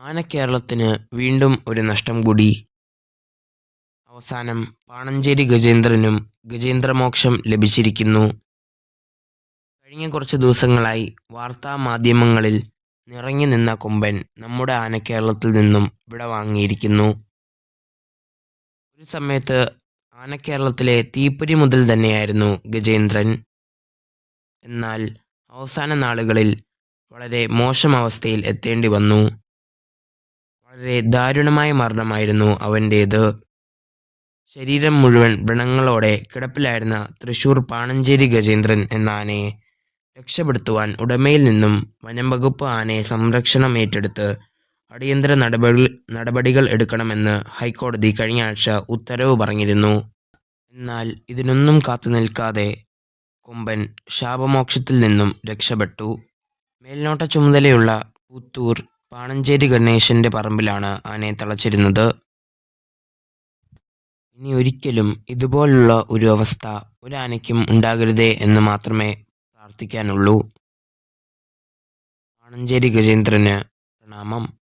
ആനക്കേരളത്തിന് വീണ്ടും ഒരു നഷ്ടം കൂടി. അവസാനം പാണഞ്ചേരി ഗജേന്ദ്രനും ഗജേന്ദ്രമോക്ഷം ലഭിച്ചിരിക്കുന്നു. കഴിഞ്ഞ കുറച്ച് ദിവസങ്ങളായി വാർത്താ മാധ്യമങ്ങളിൽ നിറഞ്ഞു നിന്ന കൊമ്പൻ നമ്മുടെ ആനക്കേരളത്തിൽ നിന്നും വിടവാങ്ങിയിരിക്കുന്നു. ഒരു സമയത്ത് ആനക്കേരളത്തിലെ തീപ്പൊരി മുതൽ തന്നെയായിരുന്നു ഗജേന്ദ്രൻ. എന്നാൽ അവസാന നാളുകളിൽ വളരെ മോശം അവസ്ഥയിൽ എത്തേണ്ടി വന്നു. വളരെ ദാരുണമായ മരണമായിരുന്നു അവന്റേത് ശരീരം മുഴുവൻ വ്രണങ്ങളോടെ കിടപ്പിലായിരുന്ന തൃശൂർ പാണഞ്ചേരി ഗജേന്ദ്രൻ എന്ന ആനയെ രക്ഷപ്പെടുത്തുവാൻ ഉടമയിൽ നിന്നും വനംവകുപ്പ് ആനയെ സംരക്ഷണം ഏറ്റെടുത്ത് അടിയന്തര നടപടി നടപടികൾ എടുക്കണമെന്ന് ഹൈക്കോടതി കഴിഞ്ഞ ആഴ്ച ഉത്തരവ് പറഞ്ഞിരുന്നു. എന്നാൽ ഇതിനൊന്നും കാത്തു നിൽക്കാതെ കൊമ്പൻ ശാപമോക്ഷത്തിൽ നിന്നും രക്ഷപ്പെട്ടു. മേൽനോട്ട ചുമതലയുള്ള പുത്തൂർ പാണഞ്ചേരി ഗണേശന്റെ പറമ്പിലാണ് ആനയെ തളച്ചിരുന്നത്. ഇനി ഒരിക്കലും ഇതുപോലുള്ള ഒരു അവസ്ഥ ഒരാനയ്ക്കും ഉണ്ടാകരുതേ എന്ന് മാത്രമേ പ്രാർത്ഥിക്കാനുള്ളൂ. പാണഞ്ചേരി ഗജേന്ദ്രന് പ്രണാമം.